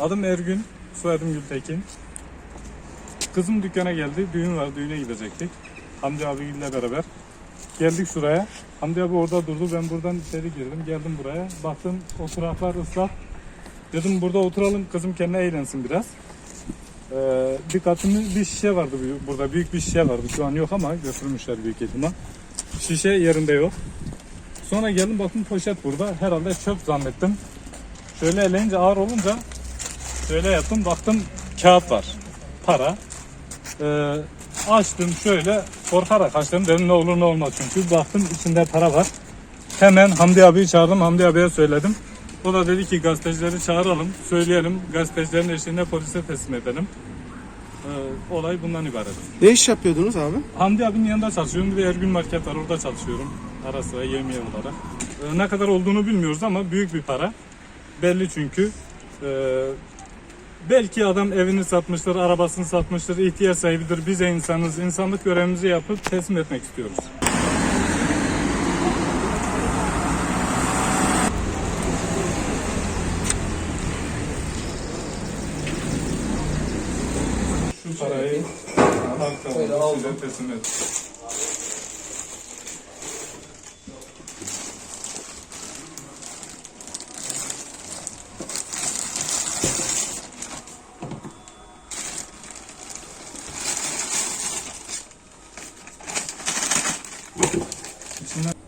Adım Ergün, soyadım Gültekin. Kızım dükkana geldi, düğün var, düğüne gidecektik. Hamdi abiyle beraber. Geldik şuraya. Hamdi abi orada durdu, ben buradan içeri girdim. Geldim buraya, baktım oturaklar ıslak. Dedim burada oturalım, kızım kendine eğlensin biraz. Ee, bir katını bir şişe vardı bu- burada, büyük bir şişe vardı. Şu an yok ama götürmüşler büyük ihtimal. Şişe yerinde yok. Sonra geldim baktım poşet burada. Herhalde çöp zannettim. Şöyle eleyince ağır olunca şöyle yaptım baktım kağıt var. Para. Ee, açtım şöyle korkarak açtım dedim ne olur ne olmaz çünkü baktım içinde para var. Hemen Hamdi abiyi çağırdım Hamdi abiye söyledim. O da dedi ki gazetecileri çağıralım söyleyelim gazetecilerin eşliğinde polise teslim edelim. Ee, olay bundan ibaret. Ne iş yapıyordunuz abi? Hamdi abinin yanında çalışıyorum. Bir de Ergün Market var orada çalışıyorum. Ara sıra yemeğe olarak. Ee, ne kadar olduğunu bilmiyoruz ama büyük bir para. Belli çünkü. Ee, belki adam evini satmıştır, arabasını satmıştır, ihtiyaç sahibidir. Biz de insanız. İnsanlık görevimizi yapıp teslim etmek istiyoruz. Şu parayı halka teslim et. Es.